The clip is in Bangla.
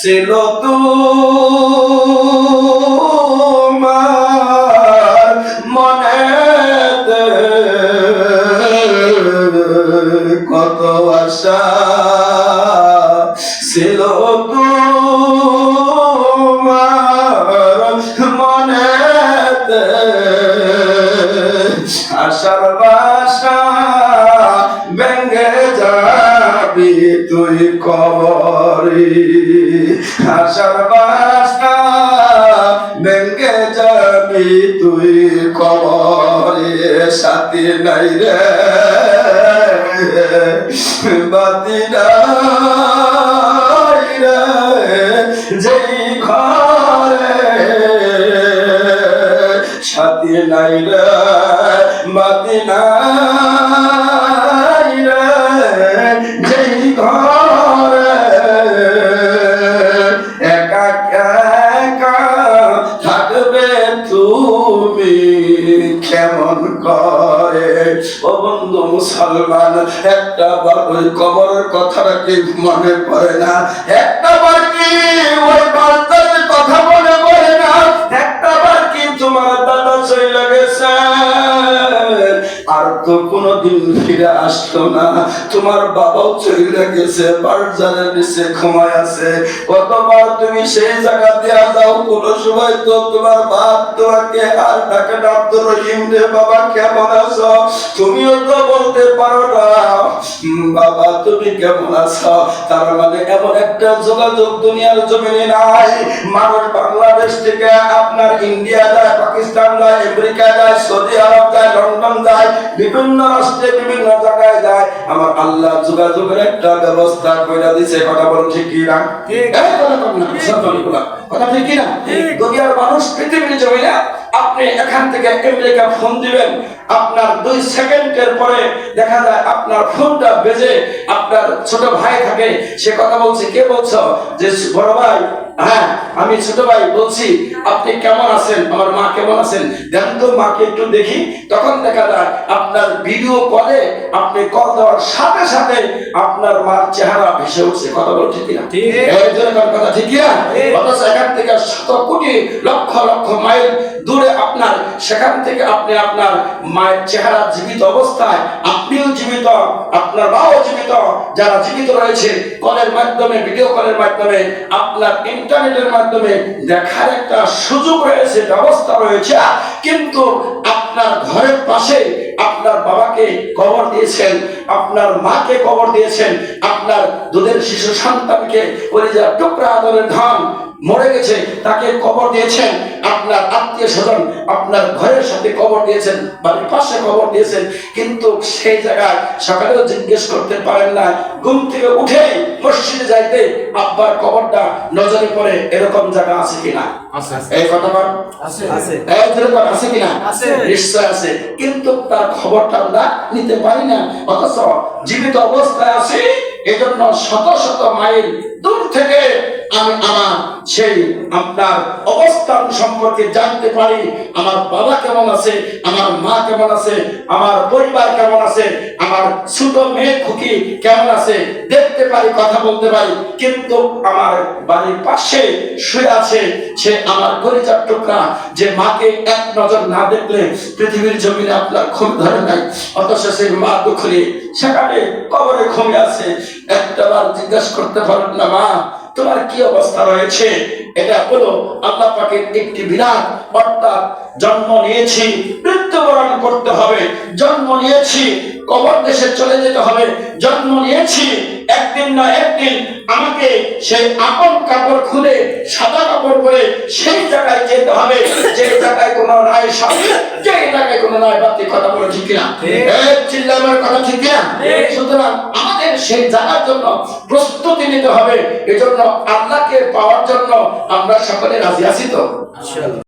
ছিল তোমার মনে কত আশা তোমার মনে আশার বাসা কবরি আশার বাসা ভেঙে যাবি তুই কবরি, সাথী নাই রে। বাতি নাই রে, যেই বাতি কেমন করে? ও বন্ধু মুসলমান, একটা বার ওই কবরের কথাটা কি মনে পড়ে না। একটা কোনোদিন ফিরে আসতো না। তোমার বাবাও চলে গেছে নিচে ঘুমায় আছে। কতবার তুমি সেই জায়গা যাও কোন সময় তো তোমার বাপ তোমাকে আর ডাকে রহিম রে বাবা কেমন আছো? তুমিও তো বলতে পারো না। "হুম, বাবা তুমি কেমন আছো? তার মানে এমন একটা যোগাযোগ দুনিয়ার জমিনে নাই। মানুষ বাংলাদেশ থেকে আপনার ইন্ডিয়া যায় পাকিস্তান যায় আমেরিকা যায় সৌদি আরব যায় যায় বিভিন্ন রাষ্ট্রে বিভিন্ন জায়গায় যায় আমার আল্লাহ যোগাযোগের একটা ব্যবস্থা দিছে। কথা বলুন ঠিক কি না? কথা ঠিক। কি না? দুনিয়ার মানুষ পৃথিবীর জমিনে আপনি এখান থেকে আমেরিকা ফোন দিবেন। আপনার দুই সেকেন্ডের পরে দেখা যায় আপনার ফোনটা বেজে আপনার ছোট ভাই থাকে সে কথা বলছে। কে বলছো? যে বড় ভাই হ্যাঁ আমি ছোট ভাই বলছি আপনি কেমন আছেন? আমার মা কেমন আছেন? দেন তো মাকে একটু দেখি। তখন দেখা যায় আপনার ভিডিও কলে আপনি কল দেওয়ার সাথে সাথে আপনার মার চেহারা ভেসে উঠছে। কথা বল ঠিক কার কথা ঠিক ঠিক। অথচ এখান থেকে শত কোটি লক্ষ লক্ষ মাইল দূরে আপনার সেখান থেকে আপনি আপনার মায়ের চেহারা জীবিত অবস্থায় আপনিও জীবিত আপনার মাও জীবিত যারা জীবিত রয়েছে কলের মাধ্যমে ভিডিও কলের মাধ্যমে আপনার ইন্টারনেটের মাধ্যমে দেখার একটা সুযোগ রয়েছে ব্যবস্থা রয়েছে। কিন্তু আপনার ঘরের পাশে আপনার বাবাকে কবর দিয়েছেন, আপনার মাকে কবর দিয়েছেন, আপনার দুধের শিশু সন্তানকে কলিজা টুকরা আদরের ধন মরে গেছে, তাকে কবর দিয়েছেন, আপনার আত্মীয় স্বজন আপনার ঘরের সাথে কবর দিয়েছেন, বাড়ির পাশে কবর দিয়েছেন, কিন্তু সেই জায়গায় সকালেও জিজ্ঞেস করতে পারেন না, ঘুম থেকে উঠে মসজিদে যাইতে আব্বার কবরটা নজরে পড়ে এরকম জায়গা আছে কিনা? এই কথাটা আছে। আছে। এই যেরকম আছে কিনা? নিশ্চয় আছে। কিন্তু তার খবরটা আমরা নিতে পারি না। অথচ জীবিত অবস্থায় আছি এজন্য শত শত মাইল দূর থেকে আমি আমার সেই আপনার অবস্থান সম্পর্কে জানতে পারি। আমার বাবা কেমন আছে? আমার মা কেমন আছে? আমার পরিবার কেমন আছে? আমার ছোট মেয়ে খুকি কেমন আছে? পারি, কথা বলতে পারি, কিন্তু আমার বাড়ির পাশে শুয়ে আছে সে আমার কলিজার টুকরা, যে মাকে এক নজর না দেখলে পৃথিবীর জমিনে আপনার ক্ষোভ ধরে নাই। অথচ সেই মা দুঃখে সেখানে কবরে ঘুমে আছে। একটা বার জিজ্ঞাসা করতে পারেন না, মা, তোমার কি অবস্থা রয়েছে? এটা হলো আল্লাহ পাকের একটি বিরাট অর্থাৎ জন্ম নিয়েছি মৃত্যুবরণ করতে হবে। জন্ম নিয়েছি কবর দেশে চলে যেতে হবে। জন্ম নিয়েছি একদিন না একদিন আমাকে সেই আপন কাপড় খুলে সাদা কাপড় পরে সেই জায়গায় যেতে হবে। যে জায়গায় কোনো রায় সাথে যে জায়গায় কোনো রায় বাতি কথা বলে ঠিক কিনা। এই চিল্লামের কথা ঠিক কিনা? সুতরাং সেই জানার জন্য প্রস্তুতি নিতে হবে। এজন্য আল্লাহকে পাওয়ার জন্য আমরা সকলে রাজি আছি তো?